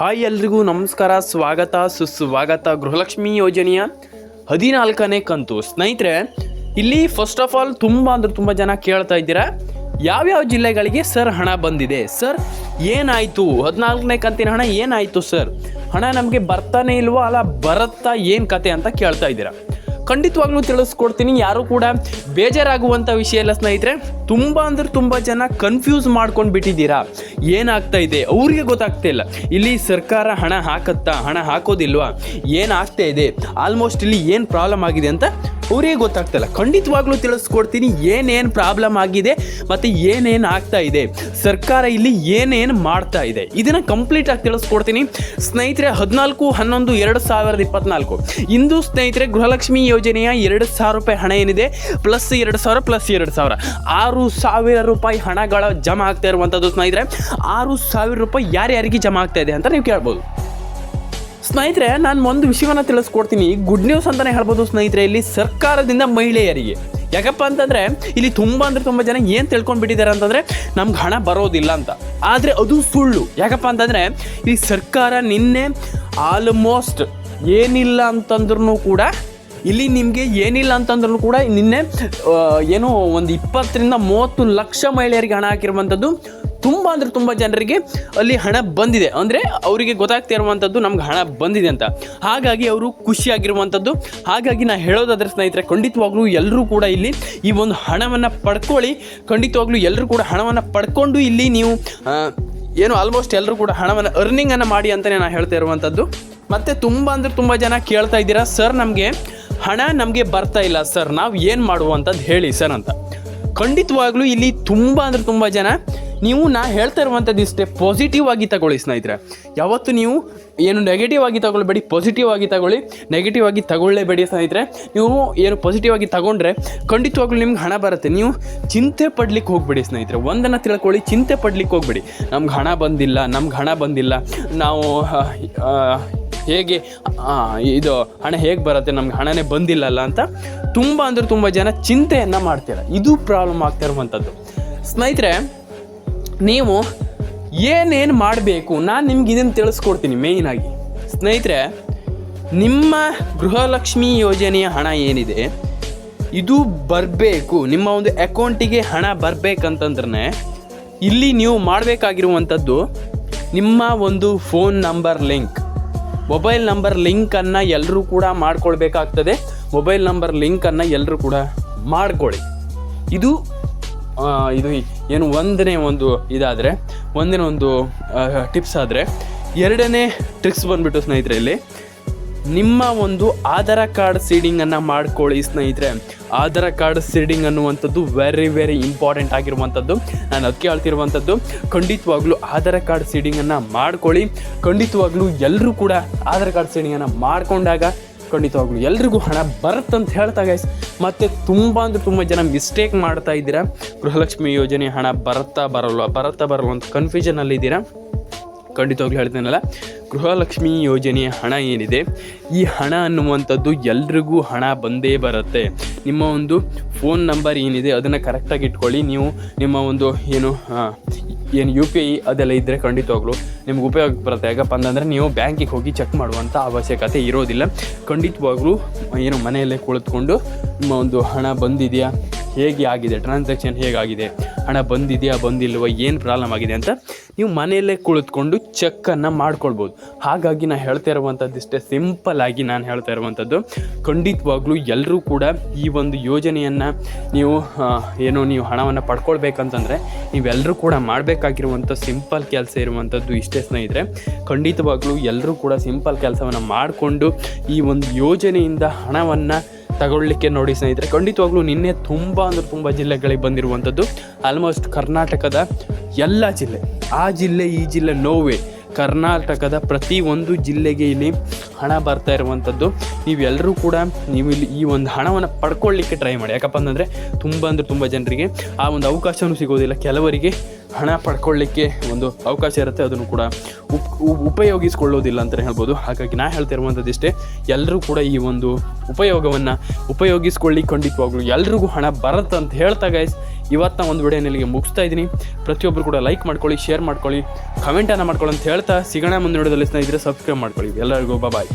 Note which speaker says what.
Speaker 1: Hi ಎಲ್ರಿಗೂ ನಮಸ್ಕಾರ, ಸ್ವಾಗತ, ಸುಸ್ವಾಗತ. ಗೃಹಲಕ್ಷ್ಮಿ ಯೋಜನೆಯ ಹದಿನಾಲ್ಕನೇ ಕಂತು. ಸ್ನೇಹಿತರೆ, ಇಲ್ಲಿ ಫಸ್ಟ್ ಆಫ್ ಆಲ್ ತುಂಬ ಅಂದ್ರೆ ತುಂಬ ಜನ ಕೇಳ್ತಾ ಇದ್ದೀರಾ, ಯಾವ್ಯಾವ ಜಿಲ್ಲೆಗಳಿಗೆ ಸರ್ ಹಣ ಬಂದಿದೆ? ಸರ್ ಏನಾಯಿತು? ಹದಿನಾಲ್ಕನೇ ಕಂತಿನ ಹಣ ಏನಾಯಿತು ಸರ್ ಹಣ ನಮಗೆ ಬರ್ತಾನೆ ಇಲ್ವೋ, ಅಲ್ಲ ಬರುತ್ತಾ ಏನು ಕತೆ ಅಂತ ಕೇಳ್ತಾ ಇದ್ದೀರಾ? ಖಂಡಿತವಾಗ್ಲೂ ತಿಳಿಸ್ಕೊಡ್ತೀನಿ. ಯಾರು ಕೂಡ ಬೇಜಾರಾಗುವಂಥ ವಿಷಯ ಎಲ್ಲ ಸ್ನೇಹಿತರೆ. ತುಂಬ ಅಂದ್ರೆ ತುಂಬ ಜನ ಕನ್ಫ್ಯೂಸ್ ಮಾಡ್ಕೊಂಡು ಬಿಟ್ಟಿದ್ದೀರಾ ಏನಾಗ್ತಾ ಇದೆ? ಅವ್ರಿಗೆ ಗೊತ್ತಾಗ್ತಾ ಇಲ್ಲ. ಇಲ್ಲಿ ಸರ್ಕಾರ ಹಣ ಹಾಕತ್ತಾ, ಹಣ ಹಾಕೋದಿಲ್ವಾ? ಏನಾಗ್ತಾ ಇದೆ? ಆಲ್ಮೋಸ್ಟ್ ಇಲ್ಲಿ ಏನು ಪ್ರಾಬ್ಲಮ್ ಆಗಿದೆ ಅಂತ ಅವರಿಗೆ ಗೊತ್ತಾಗ್ತಾ ಇಲ್ಲ ಖಂಡಿತವಾಗ್ಲೂ ತಿಳಿಸ್ಕೊಡ್ತೀನಿ, ಏನೇನು ಪ್ರಾಬ್ಲಮ್ ಆಗಿದೆ ಮತ್ತು ಏನೇನು ಆಗ್ತಾ ಇದೆ. ಸರ್ಕಾರ ಇಲ್ಲಿ ಏನೇನು ಮಾಡ್ತಾ ಇದೆ. ಇದನ್ನು ಕಂಪ್ಲೀಟಾಗಿ ತಿಳಿಸ್ಕೊಡ್ತೀನಿ. ಸ್ನೇಹಿತರೆ, ಹದಿನಾಲ್ಕು, ಹನ್ನೊಂದು, ಎರಡು ಸಾವಿರದ ಇಪ್ಪತ್ನಾಲ್ಕು. ಇಂದು ಸ್ನೇಹಿತರೆ, ಗೃಹಲಕ್ಷ್ಮಿ ಯೋಜನೆಯ ಎರಡು ಸಾವಿರ ರೂಪಾಯಿ ಹಣ ಏನಿದೆ? ಪ್ಲಸ್ ಎರಡು ಸಾವಿರ ಪ್ಲಸ್ ಎರಡು ಸಾವಿರ. ಆರು ಸಾವಿರ ರೂಪಾಯಿ ಹಣಗಳ ಜಮಾ ಆಗ್ತಾ ಇರುವಂಥದ್ದು ಸ್ನೇಹಿತರೆ. ಆರು ಸಾವಿರ ರೂಪಾಯಿ ಯಾರ್ಯಾರಿಗೆ ಜಮಾ ಆಗ್ತಾ ಇದೆ ಅಂತ ನೀವು ಕೇಳ್ಬೋದು. ಸ್ನೇಹಿತರೆ, ನಾನು ಒಂದು ವಿಷಯವನ್ನು ತಿಳಿಸ್ಕೊಡ್ತೀನಿ. ಗುಡ್ ನ್ಯೂಸ್ ಅಂತಲೇ ಹೇಳ್ಬೋದು ಸ್ನೇಹಿತರೆ, ಇಲ್ಲಿ ಸರ್ಕಾರದಿಂದ ಮಹಿಳೆಯರಿಗೆ. ಯಾಕಪ್ಪ ಅಂತಂದರೆ, ಇಲ್ಲಿ ತುಂಬ ಅಂದರೆ ತುಂಬ ಜನ ಏನು ತಿಳ್ಕೊಂಡು ಬಿಟ್ಟಿದ್ದಾರೆ ಅಂತಂದರೆ, ನಮ್ಗೆ ಹಣ ಬರೋದಿಲ್ಲ ಅಂತ. ಆದರೆ ಅದು ಸುಳ್ಳು. ಯಾಕಪ್ಪ ಅಂತಂದರೆ ಈ ಸರ್ಕಾರ ನಿನ್ನೆ ಆಲ್ಮೋಸ್ಟ್ ಏನಿಲ್ಲ ಅಂತಂದ್ರೂ ಕೂಡ, ಇಲ್ಲಿ ನಿಮಗೆ ಏನಿಲ್ಲ ಅಂತಂದ್ರೂ ಕೂಡ ನಿನ್ನೆ ಏನು ಏನೋ ಒಂದು ಇಪ್ಪತ್ತರಿಂದ ಮೂವತ್ತು ಲಕ್ಷ ಮಹಿಳೆಯರಿಗೆ ಹಣ ಹಾಕಿರುವಂಥದ್ದು ತುಂಬ ಅಂದರೆ ತುಂಬ ಜನರಿಗೆ ಅಲ್ಲಿ ಹಣ ಬಂದಿದೆ. ಅಂದರೆ ಅವರಿಗೆ ಗೊತ್ತಾಗ್ತಾ ಇರುವಂಥದ್ದು ನಮ್ಗೆ ಹಣ ಬಂದಿದೆ ಅಂತ. ಹಾಗಾಗಿ ಅವರು ಖುಷಿಯಾಗಿರುವಂಥದ್ದು ಹಾಗಾಗಿ ನಾನು ಹೇಳೋದಾದ್ರೆ ಸ್ನೇಹಿತರೆ, ಖಂಡಿತವಾಗ್ಲೂ ಎಲ್ಲರೂ ಕೂಡ ಇಲ್ಲಿ ಈ ಒಂದು ಹಣವನ್ನು ಪಡ್ಕೊಳ್ಳಿ. ಖಂಡಿತವಾಗ್ಲೂ ಎಲ್ಲರೂ ಕೂಡ ಹಣವನ್ನು ಪಡ್ಕೊಂಡು ಇಲ್ಲಿ ನೀವು ಏನು ಆಲ್ಮೋಸ್ಟ್ ಎಲ್ಲರೂ ಕೂಡ ಹಣವನ್ನು ಅರ್ನಿಂಗನ್ನು ಮಾಡಿ ಅಂತಲೇ ನಾನು ಹೇಳ್ತಾ ಇರುವಂಥದ್ದು ಮತ್ತು ತುಂಬ ಅಂದರೆ ತುಂಬ ಜನ ಕೇಳ್ತಾ ಇದ್ದೀರಾ, ಸರ್, ನಮಗೆ ಹಣ ನಮಗೆ ಬರ್ತಾ ಇಲ್ಲ ಸರ್, ನಾವು ಏನು ಮಾಡುವಂಥದ್ದು ಹೇಳಿ ಸರ್ ಅಂತ. ಖಂಡಿತವಾಗ್ಲೂ ಇಲ್ಲಿ ತುಂಬ ಅಂದರೆ ತುಂಬ ಜನ ನೀವು ನಾ ಹೇಳ್ತಾ ಇರುವಂಥದ್ದು ಇಷ್ಟೇ ಪಾಸಿಟಿವ್ ಆಗಿ ತಗೊಳ್ಳಿ ಸ್ನೇಹಿತರೆ. ಯಾವತ್ತು ನೀವು ಏನು ನೆಗೆಟಿವ್ ಆಗಿ ತಗೊಳ್ಬೇಡಿ ಪಾಸಿಟಿವ್ ಆಗಿ ತಗೊಳ್ಳಿ ನೆಗೆಟಿವ್ ಆಗಿ ತಗೊಳ್ಳೇಬೇಡಿ ಸ್ನೇಹಿತರೆ. ನೀವು ಏನು ಪಾಸಿಟಿವ್ ಆಗಿ ತಗೊಂಡ್ರೆ ಖಂಡಿತವಾಗ್ಲೂ ನಿಮ್ಗೆ ಹಣ ಬರುತ್ತೆ. ನೀವು ಚಿಂತೆ ಪಡ್ಲಿಕ್ಕೆ ಹೋಗ್ಬೇಡಿ ಸ್ನೇಹಿತರೆ. ಒಂದನ್ನು ತಿಳ್ಕೊಳ್ಳಿ, ಚಿಂತೆ ಪಡ್ಲಿಕ್ಕೆ ಹೋಗ್ಬೇಡಿ. ನಮ್ಗೆ ಹಣ ಬಂದಿಲ್ಲ, ನಮ್ಗೆ ಹಣ ಬಂದಿಲ್ಲ. ನಾವು ಹೇಗೆ ಇದು ಹಣ ಹೇಗೆ ಬರುತ್ತೆ, ನಮ್ಗೆ ಹಣನೇ ಬಂದಿಲ್ಲಲ್ಲ ಅಂತ ತುಂಬ ಅಂದರೆ ತುಂಬ ಜನ ಚಿಂತೆಯನ್ನು ಮಾಡ್ತಾರೆ. ಇದು ಪ್ರಾಬ್ಲಮ್ ಆಗ್ತಾ ಇರುವಂಥದ್ದು. ಸ್ನೇಹಿತರೆ ನೀವು ಏನೇನು ಮಾಡಬೇಕು, ನಾನು ನಿಮ್ಗೆ ಇದನ್ನು ತಿಳಿಸ್ಕೊಡ್ತೀನಿ ಮೇಯ್ನಾಗಿ ಸ್ನೇಹಿತರೆ, ನಿಮ್ಮ ಗೃಹಲಕ್ಷ್ಮಿ ಯೋಜನೆಯ ಹಣ ಏನಿದೆ, ಇದು ಬರಬೇಕು. ನಿಮ್ಮ ಒಂದು ಅಕೌಂಟಿಗೆ ಹಣ ಬರಬೇಕಂತಂದ್ರೆ ಇಲ್ಲಿ ನೀವು ಮಾಡಬೇಕಾಗಿರುವಂಥದ್ದು ನಿಮ್ಮ ಒಂದು phone number link mobile number ಲಿಂಕನ್ನು ಎಲ್ಲರೂ ಕೂಡ ಮಾಡ್ಕೊಳ್ಬೇಕಾಗ್ತದೆ. ಮೊಬೈಲ್ ನಂಬರ್ ಲಿಂಕನ್ನು ಎಲ್ಲರೂ ಕೂಡ ಮಾಡ್ಕೊಳ್ಳಿ. ಇದು ಇದು ಏನು ಒಂದನೇ ಒಂದು ಇದಾದರೆ, ಒಂದನೇ ಒಂದು ಟಿಪ್ಸ್ ಆದರೆ, ಎರಡನೇ ಟ್ರಿಕ್ಸ್ ಬಂದುಬಿಟ್ಟು ಸ್ನೇಹಿತರೆ ಇಲ್ಲಿ. ನಿಮ್ಮ ಒಂದು ಆಧಾರ ಕಾರ್ಡ್ ಸೀಡಿಂಗನ್ನು ಮಾಡ್ಕೊಳ್ಳಿ ಸ್ನೇಹಿತರೆ. ಆಧಾರ ಕಾರ್ಡ್ ಸೀಡಿಂಗ್ ಅನ್ನುವಂಥದ್ದು ವೆರಿ ವೆರಿ ಇಂಪಾರ್ಟೆಂಟ್ ಆಗಿರುವಂಥದ್ದು. ನಾನು ಅದಕ್ಕೆ ಹೇಳ್ತಿರುವಂಥದ್ದು, ಖಂಡಿತವಾಗ್ಲೂ ಆಧಾರ ಕಾರ್ಡ್ ಸೀಡಿಂಗನ್ನು ಮಾಡ್ಕೊಳ್ಳಿ. ಖಂಡಿತವಾಗ್ಲೂ ಎಲ್ಲರೂ ಕೂಡ ಆಧಾರ್ ಕಾರ್ಡ್ ಸೀಡಿಂಗನ್ನು ಮಾಡಿಕೊಂಡಾಗ ಖಂಡಿತವಾಗ್ಲೂ ಎಲ್ರಿಗೂ ಹಣ ಬರುತ್ತಂತ ಹೇಳ್ತಾ ಗೈಸ್ ಮತ್ತು ತುಂಬ ಅಂದರೆ ತುಂಬ ಜನ ಮಿಸ್ಟೇಕ್ ಮಾಡ್ತಾ ಇದ್ದೀರಾ. ಗೃಹಲಕ್ಷ್ಮಿ ಯೋಜನೆ ಹಣ ಬರುತ್ತಾ ಬರಲ್ವ ಬರುತ್ತಾ ಬರಲ್ವ ಅಂತ ಕನ್ಫ್ಯೂಷನಲ್ಲಿ ಇದ್ದೀರಾ? ಖಂಡಿತವಾಗ್ಲೂ ಹೇಳ್ತೇನಲ್ಲ. ಗೃಹಲಕ್ಷ್ಮಿ ಯೋಜನೆಯ ಹಣ ಏನಿದೆ? ಈ ಹಣ ಅನ್ನುವಂಥದ್ದು ಎಲ್ರಿಗೂ ಹಣ ಬಂದೇ ಬರುತ್ತೆ. ನಿಮ್ಮ ಒಂದು ಫೋನ್ ನಂಬರ್ ಏನಿದೆ ಅದನ್ನು ಕರೆಕ್ಟಾಗಿ ಇಟ್ಕೊಳ್ಳಿ. ನೀವು ನಿಮ್ಮ ಒಂದು ಏನು ಏನು ಯು ಪಿ ಐ ಅದೆಲ್ಲ ಇದ್ದರೆ ಖಂಡಿತವಾಗ್ಲು ನಿಮ್ಗೆ ಉಪಯೋಗ ಬರುತ್ತೆ. ಯಾಕಪ್ಪ ಅಂತಂದರೆ ನೀವು ಬ್ಯಾಂಕಿಗೆ ಹೋಗಿ ಚೆಕ್ ಮಾಡುವಂಥ ಅವಶ್ಯಕತೆ ಇರೋದಿಲ್ಲ. ಖಂಡಿತವಾಗ್ಲೂ ಏನು ಮನೆಯಲ್ಲೇ ಕುಳಿತುಕೊಂಡು ನಿಮ್ಮ ಒಂದು ಹಣ ಬಂದಿದೆಯಾ? ಹೇಗೆ ಆಗಿದೆ? ಟ್ರಾನ್ಸಾಕ್ಷನ್ ಹೇಗಾಗಿದೆ? ಹಣ ಬಂದಿದೆಯಾ, ಬಂದಿಲ್ವ, ಏನು ಪ್ರಾಬ್ಲಮ್ ಆಗಿದೆ ಅಂತ ನೀವು ಮನೆಯಲ್ಲೇ ಕುಳಿತುಕೊಂಡು ಚೆಕ್ಕನ್ನು ಮಾಡ್ಕೊಳ್ಬೋದು. ಹಾಗಾಗಿ ನಾನು ಹೇಳ್ತಾ ಇರುವಂಥದ್ದು ಇಷ್ಟೇ, ಸಿಂಪಲ್ ಆಗಿ ನಾನು ಹೇಳ್ತಾ ಇರುವಂಥದ್ದು, ಖಂಡಿತವಾಗ್ಲೂ ಎಲ್ಲರೂ ಕೂಡ ಈ ಒಂದು ಯೋಜನೆಯನ್ನು ನೀವು ಏನೋ ನೀವು ಹಣವನ್ನು ಪಡ್ಕೊಳ್ಬೇಕಂತಂದರೆ ನೀವೆಲ್ಲರೂ ಕೂಡ ಮಾಡಬೇಕಾಗಿರುವಂಥ ಸಿಂಪಲ್ ಕೆಲಸ ಇರುವಂಥದ್ದು ಇಷ್ಟೇ ಸ್ನೇಹಿತರೆ. ಖಂಡಿತವಾಗ್ಲೂ ಎಲ್ಲರೂ ಕೂಡ ಸಿಂಪಲ್ ಕೆಲಸವನ್ನು ಮಾಡಿಕೊಂಡು ಈ ಒಂದು ಯೋಜನೆಯಿಂದ ಹಣವನ್ನು ತಗೊಳ್ಳಿಕ್ಕೆ ನೋಡಿ ಸ್ನೇಹಿತರೆ. ಖಂಡಿತವಾಗ್ಲೂ ನಿನ್ನೆ ತುಂಬ ಅಂದ್ರೆ ತುಂಬ ಜಿಲ್ಲೆಗಳಿಗೆ ಬಂದಿರುವಂಥದ್ದು. ಆಲ್ಮೋಸ್ಟ್ ಕರ್ನಾಟಕದ ಎಲ್ಲ ಜಿಲ್ಲೆ. ಆ ಜಿಲ್ಲೆ, ಈ ಜಿಲ್ಲೆ ನೋವೇ ಕರ್ನಾಟಕದ ಪ್ರತಿ ಒಂದು ಜಿಲ್ಲೆಗೆ ಇಲ್ಲಿ ಹಣ ಬರ್ತಾ ಇರುವಂಥದ್ದು. ನೀವೆಲ್ಲರೂ ಕೂಡ ನೀವು ಇಲ್ಲಿ ಈ ಒಂದು ಹಣವನ್ನು ಪಡ್ಕೊಳ್ಳಿಕ್ಕೆ ಟ್ರೈ ಮಾಡಿ. ಯಾಕಪ್ಪ ಅಂತಂದರೆ ತುಂಬ ಅಂದರೆ ತುಂಬ ಜನರಿಗೆ ಆ ಒಂದು ಅವಕಾಶವೂ ಸಿಗೋದಿಲ್ಲ. ಕೆಲವರಿಗೆ ಹಣ ಪಡ್ಕೊಳ್ಳಿಕ್ಕೆ ಒಂದು ಅವಕಾಶ ಇರುತ್ತೆ, ಅದನ್ನು ಕೂಡ ಉಪ್ ಉಪಯೋಗಿಸ್ಕೊಳ್ಳೋದಿಲ್ಲ ಅಂತಲೇ ಹೇಳ್ಬೋದು. ಹಾಗಾಗಿ ನಾ ಹೇಳ್ತಿರುವಂಥದ್ದು ಇಷ್ಟೇ ಎಲ್ಲರೂ ಕೂಡ ಈ ಒಂದು ಉಪಯೋಗವನ್ನು ಉಪಯೋಗಿಸ್ಕೊಳ್ಳಿ ಖಂಡಿತವಾಗ್ಲೂ ಎಲ್ರಿಗೂ ಹಣ ಬರುತ್ತೆ ಅಂತ ಹೇಳ್ತಾ ಗೈಸ್ ಇವತ್ತಿನ ಒಂದು ವಿಡಿಯೋ ಇಲ್ಲಿಗೆ ಮುಗಿಸ್ತಾ ಇದ್ದೀನಿ. ಪ್ರತಿಯೊಬ್ಬರು ಕೂಡ ಲೈಕ್ ಮಾಡ್ಕೊಳ್ಳಿ ಶೇರ್ ಮಾಡ್ಕೊಳ್ಳಿ ಕಮೆಂಟನ್ನು ಮಾಡ್ಕೊಳ್ಳಿ ಅಂತ ಹೇಳ್ತಾ ಸಿಗೋಣ ಮುಂದೆ ವಿಡಿಯೋದಲ್ಲಿ ಸ್ನೇಹಿತರೆ ಸಬ್ಸ್ಕ್ರೈಬ್ ಮಾಡ್ಕೊಳ್ಳಿ. ಎಲ್ಲರಿಗೂ ಬಾಯ್